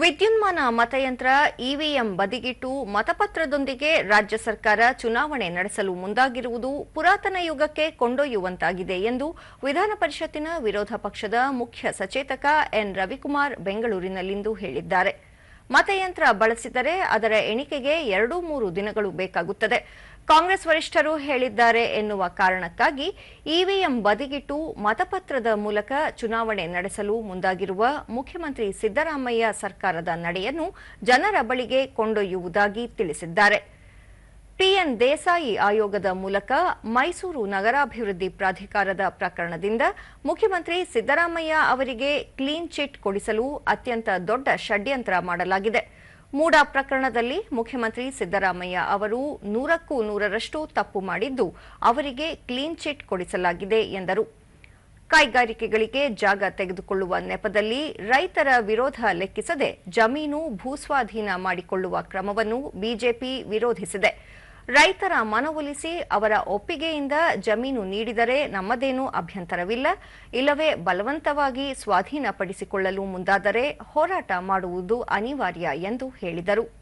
ವಿದ್ಯುನ್ಮಾನ ಮತಯಂತ್ರ ಇವಿಎಂ ಬದಿಗಿಟ್ಟು ಮತಪತ್ರದೊಂದಿಗೆ ರಾಜ್ಯ ಸರ್ಕಾರ ಚುನಾವಣೆ ನಡೆಸಲು ಮುಂದಾಗಿರುವುದು ಪುರಾತನ ಯುಗಕ್ಕೆ ಕೊಂಡೊಯ್ಯುವಂತಾಗಿದೆ ಎಂದು ವಿಧಾನ ಪರಿಷತ್ತಿನ ವಿರೋಧ ಪಕ್ಷದ ಮುಖ್ಯ ಸಚೇತಕ ಎನ್ ರವಿಕುಮಾರ್ ಬೆಂಗಳೂರಿನಲ್ಲಿಂದು ಹೇಳಿದ್ದಾರೆ. ಮತಯಂತ್ರ ಬಳಸಿದರೆ ಅದರ ಎಣಿಕೆಗೆ ಎರಡು ಮೂರು ದಿನಗಳು ಬೇಕಾಗುತ್ತದೆ. ಕಾಂಗ್ರೆಸ್ ವರಿಷ್ಠರು ಹೇಳಿದ್ದಾರೆ ಎನ್ನುವ ಕಾರಣಕ್ಕಾಗಿ ಇವಿಎಂ ಬದಿಗಿಟ್ಟು ಮತಪತ್ರದ ಮೂಲಕ ಚುನಾವಣೆ ನಡೆಸಲು ಮುಂದಾಗಿರುವ ಮುಖ್ಯಮಂತ್ರಿ ಸಿದ್ದರಾಮಯ್ಯ ಸರ್ಕಾರದ ನಡೆಯನ್ನು ಜನರ ಬಳಿಗೆ ಕೊಂಡೊಯ್ಯುವುದಾಗಿ ತಿಳಿಸಿದ್ದಾರೆ. ಟಿಎನ್ ದೇಸಾಯಿ ಆಯೋಗದ ಮೂಲಕ ಮೈಸೂರು ನಗರಾಭಿವೃದ್ಧಿ ಪ್ರಾಧಿಕಾರದ ಪ್ರಕರಣದಿಂದ ಮುಖ್ಯಮಂತ್ರಿ ಸಿದ್ದರಾಮಯ್ಯ ಅವರಿಗೆ ಕ್ಲೀನ್ ಚಿಟ್ ಕೊಡಿಸಲು ಅತ್ಯಂತ ದೊಡ್ಡ ಷಡ್ಯಂತ್ರ ಮಾಡಲಾಗಿದೆ. ಮೂಡಾ ಪ್ರಕರಣದಲ್ಲಿ ಮುಖ್ಯಮಂತ್ರಿ ಸಿದ್ದರಾಮಯ್ಯ ಅವರು ನೂರಕ್ಕೂ ನೂರರಷ್ಟು ತಪ್ಪು ಮಾಡಿದ್ದು ಅವರಿಗೆ ಕ್ಲೀನ್ ಚಿಟ್ ಕೊಡಿಸಲಾಗಿದೆ ಎಂದರು. ಕೈಗಾರಿಕೆಗಳಿಗೆ ಜಾಗ ತೆಗೆದುಕೊಳ್ಳುವ ನೆಪದಲ್ಲಿ ರೈತರ ವಿರೋಧ ಲೆಕ್ಕಿಸದೆ ಜಮೀನು ಭೂಸ್ವಾಧೀನ ಮಾಡಿಕೊಳ್ಳುವ ಕ್ರಮವನ್ನು ಬಿಜೆಪಿ ವಿರೋಧಿಸಿದೆ. ರೈತರ ಮನವೊಲಿಸಿ ಅವರ ಒಪ್ಪಿಗೆಯಿಂದ ಜಮೀನು ನೀಡಿದರೆ ನಮ್ಮದೇನೂ ಅಭ್ಯಂತರವಿಲ್ಲ. ಇಲ್ಲವೇ ಬಲವಂತವಾಗಿ ಸ್ವಾಧೀನಪಡಿಸಿಕೊಳ್ಳಲು ಮುಂದಾದರೆ ಹೋರಾಟ ಮಾಡುವುದು ಅನಿವಾರ್ಯ ಎಂದು ಹೇಳಿದರು.